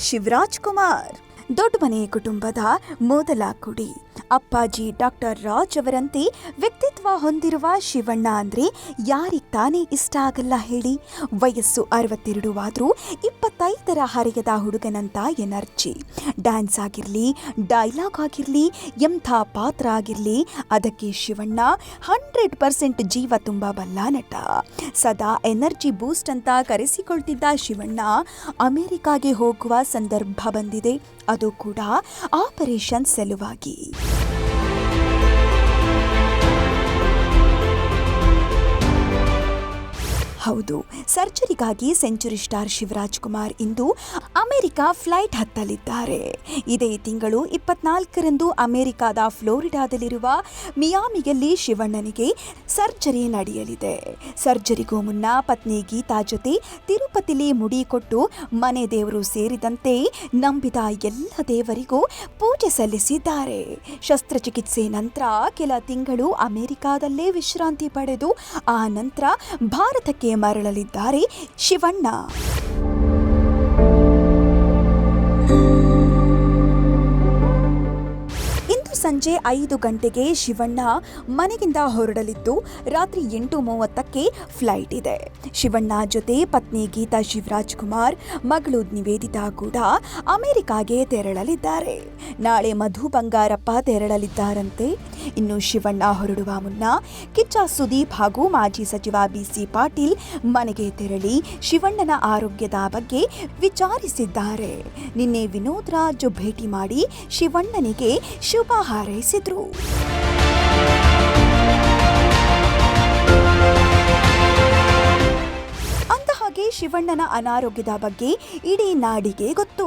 ಶಿವರಾಜ್ ಕುಮಾರ್. ದೊಡ್ಡ ಮನೆ ಕುಟುಂಬದ ಮೊದಲ ಕುಡಿ ಅಪ್ಪಾಜಿ ಡಾಕ್ಟರ್ ರಾಜ್ ಅವರಂತೆ ವ್ಯಕ್ತಿತ್ವ ಹೊಂದಿರುವ ಶಿವಣ್ಣ ಅಂದ್ರೆ ಯಾರಿಗೆ ತಾನೇ ಇಷ್ಟ ಆಗಲ್ಲ ಹೇಳಿ. ವಯಸ್ಸು ಅರವತ್ತೆರಡು ಆದರೂ ಇಪ್ಪತ್ತೈದರ ಹರೆಯದ ಹುಡುಗನಂತ ಎನರ್ಜಿ. ಡ್ಯಾನ್ಸ್ ಆಗಿರಲಿ, ಡೈಲಾಗ್ ಆಗಿರಲಿ, ಎಂಥ ಪಾತ್ರ ಆಗಿರಲಿ, ಅದಕ್ಕೆ ಶಿವಣ್ಣ ಹಂಡ್ರೆಡ್ ಪರ್ಸೆಂಟ್ ಜೀವ ತುಂಬ ಬಲ್ಲ ನಟ. ಸದಾ ಎನರ್ಜಿ ಬೂಸ್ಟ್ ಅಂತ ಕರೆಸಿಕೊಳ್ತಿದ್ದ ಶಿವಣ್ಣ ಅಮೆರಿಕಾಗೆ ಹೋಗುವ ಸಂದರ್ಭ ಬಂದಿದೆ. ಅದು ಕೂಡ ಆಪರೇಷನ್ ಸಲುವಾಗಿ. ಹೌದು. ಸರ್ಜರಿಗಾಗಿ ಸೆಂಚುರಿ ಸ್ಟಾರ್ ಶಿವರಾಜ್ ಕುಮಾರ್ ಇಂದು ಅಮೆರಿಕ ಫ್ಲೈಟ್ ಹತ್ತಲಿದ್ದಾರೆ. ಇದೇ ತಿಂಗಳು ಇಪ್ಪತ್ನಾಲ್ಕರಂದು ಅಮೆರಿಕದ ಫ್ಲೋರಿಡಾದಲ್ಲಿರುವ ಮಿಯಾಮಿಯಲ್ಲಿ ಶಿವಣ್ಣನಿಗೆ ಸರ್ಜರಿ ನಡೆಯಲಿದೆ. ಸರ್ಜರಿಗೂ ಮುನ್ನ ಪತ್ನಿ ಗೀತಾ ಜೊತೆ ತಿರುಪತಿಲಿ ಮುಡಿ ಕೊಟ್ಟು ಮನೆ ದೇವರು ಸೇರಿದಂತೆ ನಂಬಿದ ಎಲ್ಲ ದೇವರಿಗೂ ಪೂಜೆ ಸಲ್ಲಿಸಿದ್ದಾರೆ. ಶಸ್ತ್ರಚಿಕಿತ್ಸೆ ನಂತರ ಕೆಲ ತಿಂಗಳು ಅಮೆರಿಕಾದಲ್ಲೇ ವಿಶ್ರಾಂತಿ ಪಡೆದು, ಆ ನಂತರ ಭಾರತಕ್ಕೆ ಮರಳಲಿದ್ದಾರೆ ಶಿವಣ್ಣ. ಸಂಜೆ ಐದು ಗಂಟೆಗೆ ಶಿವಣ್ಣ ಮನೆಯಿಂದ ಹೊರಡಲಿದ್ದು ರಾತ್ರಿ ಎಂಟು ಮೂವತ್ತಕ್ಕೆ ಫ್ಲೈಟ್ ಇದೆ. ಶಿವಣ್ಣ ಜೊತೆ ಪತ್ನಿ ಗೀತಾ ಶಿವರಾಜ್ ಕುಮಾರ್, ಮಗಳು ನಿವೇದಿತಾ ಕೂಡ ಅಮೆರಿಕಾಗೆ ತೆರಳಲಿದ್ದಾರೆ. ನಾಳೆ ಮಧು ಬಂಗಾರಪ್ಪ ತೆರಳಲಿದ್ದಾರಂತೆ. ಇನ್ನು ಶಿವಣ್ಣ ಹೊರಡುವ ಮುನ್ನ ಕಿಚ್ಚ ಸುದೀಪ್ ಹಾಗೂ ಮಾಜಿ ಸಚಿವ ಬಿಸಿ ಪಾಟೀಲ್ ಮನೆಗೆ ತೆರಳಿ ಶಿವಣ್ಣನ ಆರೋಗ್ಯದ ಬಗ್ಗೆ ವಿಚಾರಿಸಿದ್ದಾರೆ. ನಿನ್ನೆ ವಿನೋದ್ ರಾಜ್ ಭೇಟಿ ಮಾಡಿ ಶಿವಣ್ಣನಿಗೆ ಶುಭ ಹಾರೈಸಿದ್ರು. ಶಿವಣ್ಣನ ಅನಾರೋಗ್ಯದ ಬಗ್ಗೆ ಇಡೀ ನಾಡಿಗೆ ಗೊತ್ತು.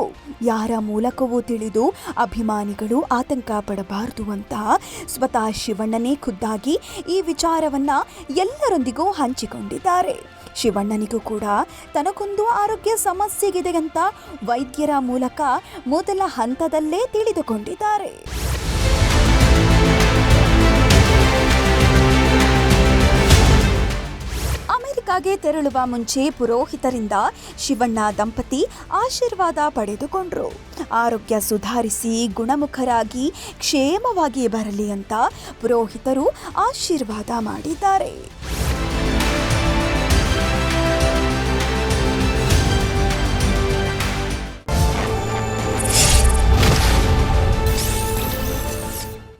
ಯಾರ ಮೂಲಕವೂ ತಿಳಿದು ಅಭಿಮಾನಿಗಳು ಆತಂಕ ಪಡಬಾರದು ಅಂತ ಸ್ವತಃ ಶಿವಣ್ಣನೇ ಖುದ್ದಾಗಿ ಈ ವಿಚಾರವನ್ನ ಎಲ್ಲರೊಂದಿಗೂ ಹಂಚಿಕೊಂಡಿದ್ದಾರೆ. ಶಿವಣ್ಣನಿಗೂ ಕೂಡ ತನಗೊಂದು ಆರೋಗ್ಯ ಸಮಸ್ಯೆಗಿದೆ ಅಂತ ವೈದ್ಯರ ಮೂಲಕ ಮೊದಲ ಹಂತದಲ್ಲೇ ತಿಳಿದುಕೊಂಡಿದ್ದಾರೆ. ಅಮೆರಿಕಾಗೆ ತೆರಳುವ ಮುಂಚೆ ಪುರೋಹಿತರಿಂದ ಶಿವಣ್ಣ ದಂಪತಿ ಆಶೀರ್ವಾದ ಪಡೆದುಕೊಂಡ್ರು. ಆರೋಗ್ಯ ಸುಧಾರಿಸಿ ಗುಣಮುಖರಾಗಿ ಕ್ಷೇಮವಾಗಿ ಬರಲಿ ಅಂತ ಪುರೋಹಿತರು ಆಶೀರ್ವಾದ ಮಾಡಿದ್ದಾರೆ.